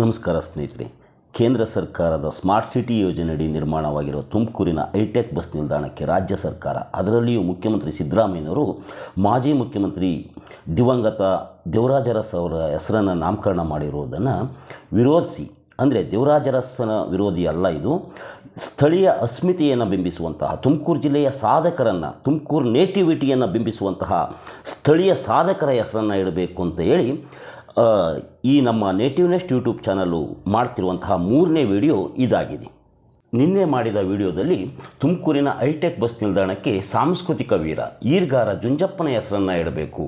ನಮಸ್ಕಾರ ಸ್ನೇಹಿತರೆ. ಕೇಂದ್ರ ಸರ್ಕಾರದ ಸ್ಮಾರ್ಟ್ ಸಿಟಿ ಯೋಜನೆಯಡಿ ನಿರ್ಮಾಣವಾಗಿರುವ ತುಮಕೂರಿನ ಐಟೆಕ್ ಬಸ್ ನಿಲ್ದಾಣಕ್ಕೆ ರಾಜ್ಯ ಸರ್ಕಾರ, ಅದರಲ್ಲಿಯೂ ಮುಖ್ಯಮಂತ್ರಿ ಸಿದ್ದರಾಮಯ್ಯನವರು ಮಾಜಿ ಮುಖ್ಯಮಂತ್ರಿ ದಿವಂಗತ ದೇವರಾಜರಸ್ ಅವರ ಹೆಸರನ್ನು ನಾಮಕರಣ ಮಾಡಿರುವುದನ್ನು ವಿರೋಧಿಸಿ, ಅಂದರೆ ದೇವರಾಜರಸ್ಸನ ವಿರೋಧಿ ಅಲ್ಲ ಇದು, ಸ್ಥಳೀಯ ಅಸ್ಮಿತೆಯನ್ನು ಬಿಂಬಿಸುವಂತಹ, ತುಮಕೂರು ಜಿಲ್ಲೆಯ ಸಾಧಕರನ್ನು, ತುಮಕೂರು ನೇಟಿವಿಟಿಯನ್ನು ಬಿಂಬಿಸುವಂತಹ ಸ್ಥಳೀಯ ಸಾಧಕರ ಹೆಸರನ್ನು ಇಡಬೇಕು ಅಂತ ಹೇಳಿ ಈ ನಮ್ಮ ನೇಟಿವ್ ನೆಸ್ಟ್ ಯೂಟ್ಯೂಬ್ ಚಾನಲ್ಲು ಮಾಡ್ತಿರುವಂತಹ ಮೂರನೇ ವಿಡಿಯೋ ಇದಾಗಿದೆ. ನಿನ್ನೆ ಮಾಡಿದ ವಿಡಿಯೋದಲ್ಲಿ ತುಮಕೂರಿನ ಹೈಟೆಕ್ ಬಸ್ ನಿಲ್ದಾಣಕ್ಕೆ ಸಾಂಸ್ಕೃತಿಕ ವೀರ ಈರ್ಗಾರ ಜುಂಜಪ್ಪನ ಹೆಸರನ್ನು ಇಡಬೇಕು.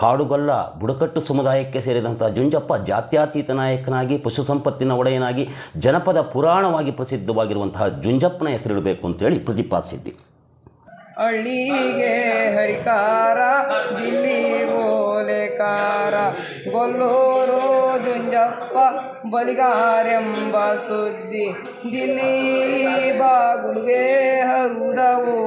ಕಾಡುಗೊಲ್ಲ ಬುಡಕಟ್ಟು ಸಮುದಾಯಕ್ಕೆ ಸೇರಿದಂಥ ಜುಂಜಪ್ಪ ಜಾತ್ಯಾತೀತ ನಾಯಕನಾಗಿ ಪಶು ಸಂಪತ್ತಿನ ಒಡೆಯನಾಗಿ, ಜನಪದ ಪುರಾಣವಾಗಿ ಪ್ರಸಿದ್ಧವಾಗಿರುವಂತಹ ಜುಂಜಪ್ಪನ ಹೆಸರಿಡಬೇಕು ಅಂತೇಳಿ ಪ್ರತಿಪಾದಿಸಿದ್ದೆ. ಹಳ್ಳಿಗೆ ಹರಿಕಾರ ಗೊಲ್ಲೂರು ಜುಂಜಪ್ಪ ಬಲಿಗಾರೆಂಬ ಸುದ್ದಿ. ದಿಲೀಪ ಗುರುವೇ ಹರುದವು.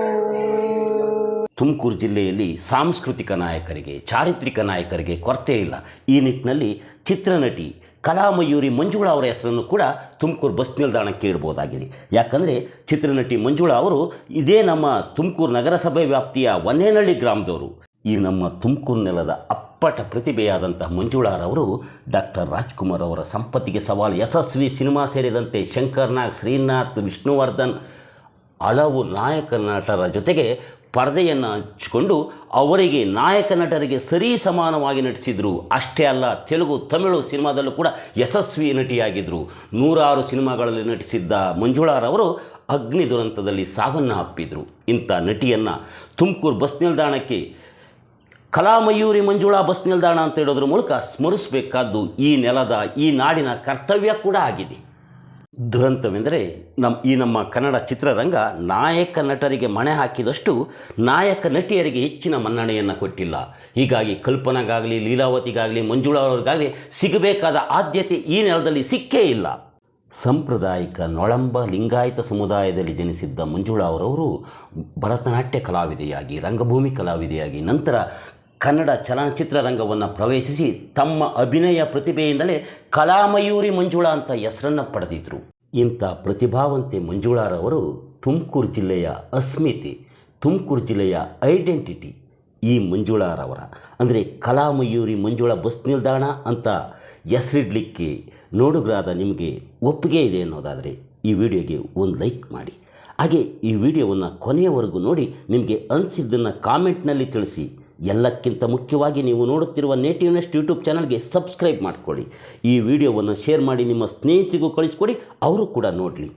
ತುಮಕೂರು ಜಿಲ್ಲೆಯಲ್ಲಿ ಸಾಂಸ್ಕೃತಿಕ ನಾಯಕರಿಗೆ, ಚಾರಿತ್ರಿಕ ನಾಯಕರಿಗೆ ಕೊರತೆ ಇಲ್ಲ. ಈ ನಿಟ್ಟಿನಲ್ಲಿ ಚಿತ್ರನಟಿ ಕಲಾಮಯೂರಿ ಮಂಜುಳಾ ಅವರ ಹೆಸರನ್ನು ಕೂಡ ತುಮಕೂರು ಬಸ್ ನಿಲ್ದಾಣಕ್ಕೆ ಇಡ್ಬೋದಾಗಿದೆ ಯಾಕಂದರೆ ಚಿತ್ರನಟಿ ಮಂಜುಳಾ ಅವರು ಇದೇ ನಮ್ಮ ತುಮಕೂರು ನಗರಸಭೆ ವ್ಯಾಪ್ತಿಯ ವನ್ನೇನಹಳ್ಳಿ ಗ್ರಾಮದವರು. ಈ ನಮ್ಮ ತುಮಕೂರು ನೆಲದ ಅಪ್ಪಟ ಪ್ರತಿಭೆಯಾದಂತಹ ಮಂಜುಳಾರವರು ಡಾಕ್ಟರ್ ರಾಜ್ಕುಮಾರ್ ಅವರ ಸಂಪತ್ತಿಗೆ ಸವಾಲು. ಯಶಸ್ವಿ ಸಿನಿಮಾ ಸೇರಿದಂತೆ ಶಂಕರ್ನಾಗ್ ಶ್ರೀನಾಥ್, ವಿಷ್ಣುವರ್ಧನ್ ಹಲವು ನಾಯಕ ನಟರ ಜೊತೆಗೆ ಪರದೆಯನ್ನು ಹಂಚಿಕೊಂಡು ಅವರಿಗೆ ನಾಯಕ ನಟರಿಗೆ ಸರಿ ಸಮಾನವಾಗಿ ನಟಿಸಿದರು. ಅಷ್ಟೇ ಅಲ್ಲ, ತೆಲುಗು, ತಮಿಳು ಸಿನಿಮಾದಲ್ಲೂ ಕೂಡ ಯಶಸ್ವಿ ನಟಿಯಾಗಿದ್ದರು ನೂರಾರು ಸಿನಿಮಾಗಳಲ್ಲಿ ನಟಿಸಿದ್ದ ಮಂಜುಳಾರವರು ಅಗ್ನಿ ದುರಂತದಲ್ಲಿ ಸಾವನ್ನು ಅಪ್ಪಿದರು ಇಂಥ ನಟಿಯನ್ನು ತುಮಕೂರು ಬಸ್ ನಿಲ್ದಾಣಕ್ಕೆ ಕಲಾಮಯೂರಿ ಮಂಜುಳಾ ಬಸ್ ನಿಲ್ದಾಣ ಅಂತ ಹೇಳೋದ್ರ ಮೂಲಕ ಸ್ಮರಿಸಬೇಕಾದ್ದು ಈ ನೆಲದ, ಈ ನಾಡಿನ ಕರ್ತವ್ಯ ಕೂಡ ಆಗಿದೆ. ದುರಂತವೆಂದರೆ ನಮ್ಮ ಈ ನಮ್ಮ ಕನ್ನಡ ಚಿತ್ರರಂಗ ನಾಯಕ ನಟರಿಗೆ ಮಣೆ ಹಾಕಿದಷ್ಟು ನಾಯಕ ನಟಿಯರಿಗೆ ಹೆಚ್ಚಿನ ಮನ್ನಣೆಯನ್ನು ಕೊಟ್ಟಿಲ್ಲ. ಹೀಗಾಗಿ ಕಲ್ಪನಾಗಾಗಲಿ, ಲೀಲಾವತಿಗಾಗಲಿ ಮಂಜುಳಾ ಅವರಿಗಾಗಲಿ ಸಿಗಬೇಕಾದ ಆದ್ಯತೆ ಈ ನೆಲದಲ್ಲಿ ಸಿಕ್ಕೇ ಇಲ್ಲ. ಸಾಂಪ್ರದಾಯಿಕ ನೊಳಂಬ ಲಿಂಗಾಯತ ಸಮುದಾಯದಲ್ಲಿ ಜನಿಸಿದ್ದ ಮಂಜುಳಾ ಅವರವರು ಭರತನಾಟ್ಯ ಕಲಾವಿದೆಯಾಗಿ, ರಂಗಭೂಮಿ ಕಲಾವಿದೆಯಾಗಿ, ನಂತರ ಕನ್ನಡ ಚಲನಚಿತ್ರ ರಂಗವನ್ನು ಪ್ರವೇಶಿಸಿ ತಮ್ಮ ಅಭಿನಯ ಪ್ರತಿಭೆಯಿಂದಲೇ ಕಲಾಮಯೂರಿ ಮಂಜುಳ ಅಂತ ಹೆಸರನ್ನು ಪಡೆದಿದ್ದರು ಇಂಥ ಪ್ರತಿಭಾವಂತೆ ಮಂಜುಳಾರವರು ತುಮಕೂರು ಜಿಲ್ಲೆಯ ಅಸ್ಮಿತೆ, ತುಮಕೂರು ಜಿಲ್ಲೆಯ ಐಡೆಂಟಿಟಿ ಈ ಮಂಜುಳಾರವರ. ಅಂದರೆ ಕಲಾಮಯೂರಿ ಮಂಜುಳಾ ಬಸ್ ನಿಲ್ದಾಣ ಅಂತ ಹೆಸರಿಡ್ಲಿಕ್ಕೆ ನೋಡುಗರಾದ ನಿಮಗೆ ಒಪ್ಪಿಗೆ ಇದೆ ಅನ್ನೋದಾದರೆ ಈ ವಿಡಿಯೋಗೆ ಒಂದು ಲೈಕ್ ಮಾಡಿ. ಹಾಗೆ ಈ ವಿಡಿಯೋವನ್ನು ಕೊನೆಯವರೆಗೂ ನೋಡಿ ನಿಮಗೆ ಅನಿಸಿದ್ದನ್ನು ಕಾಮೆಂಟ್ನಲ್ಲಿ ತಿಳಿಸಿ. ಎಲ್ಲಕ್ಕಿಂತ ಮುಖ್ಯವಾಗಿ ನೀವು ನೋಡುತ್ತಿರುವ ನೇಟಿವ್ ನೆಸ್ಟ್ ಯೂಟ್ಯೂಬ್ ಚಾನಲ್ಗೆ ಸಬ್ಸ್ಕ್ರೈಬ್ ಮಾಡಿಕೊಳ್ಳಿ. ಈ ವಿಡಿಯೋವನ್ನು ಶೇರ್ ಮಾಡಿ ನಿಮ್ಮ ಸ್ನೇಹಿತರಿಗೂ ಕಳಿಸ್ಕೊಡಿ, ಅವರು ಕೂಡ ನೋಡಲಿ.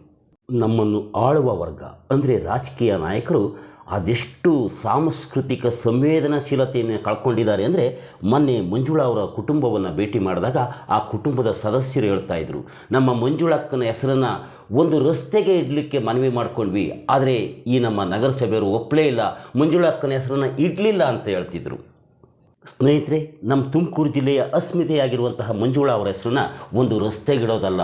ನಮ್ಮನ್ನು ಆಳುವ ವರ್ಗ, ಅಂದರೆ ರಾಜಕೀಯ ನಾಯಕರು ಅದೆಷ್ಟು ಸಾಂಸ್ಕೃತಿಕ ಸಂವೇದನಾಶೀಲತೆಯನ್ನು ಕಳ್ಕೊಂಡಿದ್ದಾರೆ ಅಂದರೆ ಮೊನ್ನೆ ಮಂಜುಳಾ ಅವರ ಕುಟುಂಬವನ್ನು ಭೇಟಿ ಮಾಡಿದಾಗ ಆ ಕುಟುಂಬದ ಸದಸ್ಯರು ಹೇಳ್ತಾ ಇದ್ರು, ನಮ್ಮ ಮಂಜುಳಕ್ಕನ ಹೆಸರನ್ನು ಒಂದು ರಸ್ತೆಗೆ ಇಡಲಿಕ್ಕೆ ಮನವಿ ಮಾಡ್ಕೊಂಡ್ವಿ, ಆದರೆ ಈ ನಮ್ಮ ನಗರಸಭೆಯವರು ಒಪ್ಪಲೇ ಇಲ್ಲ, ಮಂಜುಳಕ್ಕನ ಹೆಸರನ್ನು ಇಡಲಿಲ್ಲ ಅಂತ ಹೇಳ್ತಿದ್ರು. ಸ್ನೇಹಿತರೆ, ನಮ್ಮ ತುಮಕೂರು ಜಿಲ್ಲೆಯ ಅಸ್ಮಿತೆಯಾಗಿರುವಂತಹ ಮಂಜುಳಾ ಅವರ ಹೆಸರನ್ನ ಒಂದು ರಸ್ತೆಗಿಡೋದಲ್ಲ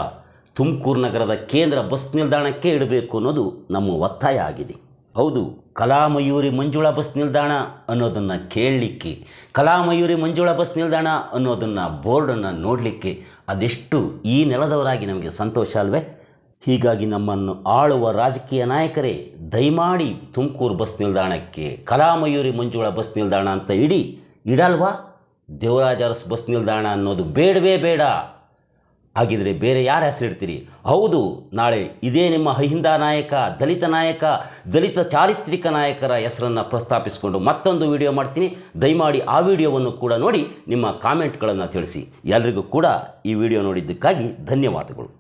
ತುಮಕೂರು ನಗರದ ಕೇಂದ್ರ ಬಸ್ ನಿಲ್ದಾಣಕ್ಕೆ ಇಡಬೇಕು ಅನ್ನೋದು ನಮ್ಮ ಒತ್ತಾಯ ಆಗಿದೆ. ಹೌದು ಕಲಾಮಯೂರಿ ಮಂಜುಳಾ ಬಸ್ ನಿಲ್ದಾಣ ಅನ್ನೋದನ್ನು ಕೇಳಲಿಕ್ಕೆ, ಕಲಾಮಯೂರಿ ಮಂಜುಳಾ ಬಸ್ ನಿಲ್ದಾಣ ಅನ್ನೋದನ್ನು ಬೋರ್ಡನ್ನು ನೋಡಲಿಕ್ಕೆ ಅದೆಷ್ಟು ಈ ನೆಲದವರಾಗಿ ನಮಗೆ ಸಂತೋಷ ಅಲ್ವೇ? ಹೀಗಾಗಿ ನಮ್ಮನ್ನು ಆಳುವ ರಾಜಕೀಯ ನಾಯಕರೇ, ದಯಮಾಡಿ ತುಮಕೂರು ಬಸ್ ನಿಲ್ದಾಣಕ್ಕೆ ಕಲಾಮಯೂರಿ ಮಂಜುಳಾ ಬಸ್ ನಿಲ್ದಾಣ ಅಂತ ಇಡಿ, ಇಡಲ್ವಾ? ದೇವರಾಜ ಅರಸ್ ಬಸ್ ನಿಲ್ದಾಣ ಅನ್ನೋದು ಬೇಡವೇ ಬೇಡ. ಹಾಗಿದ್ರೆ ಬೇರೆ ಯಾರ ಹೆಸರಿಡ್ತೀರಿ? ಹೌದು, ನಾಳೆ ಇದೇ ನಿಮ್ಮ ಅಹಿಂದ ನಾಯಕ, ದಲಿತ ನಾಯಕ, ದಲಿತ ಚಾರಿತ್ರಿಕ ನಾಯಕರ ಹೆಸರನ್ನು ಪ್ರಸ್ತಾಪಿಸಿಕೊಂಡು ಮತ್ತೊಂದು ವಿಡಿಯೋ ಮಾಡ್ತೀನಿ. ದಯಮಾಡಿ ಆ ವಿಡಿಯೋವನ್ನು ಕೂಡ ನೋಡಿ ನಿಮ್ಮ ಕಾಮೆಂಟ್ಗಳನ್ನು ತಿಳಿಸಿ. ಎಲ್ರಿಗೂ ಕೂಡ ಈ ವಿಡಿಯೋ ನೋಡಿದ್ದಕ್ಕಾಗಿ ಧನ್ಯವಾದಗಳು.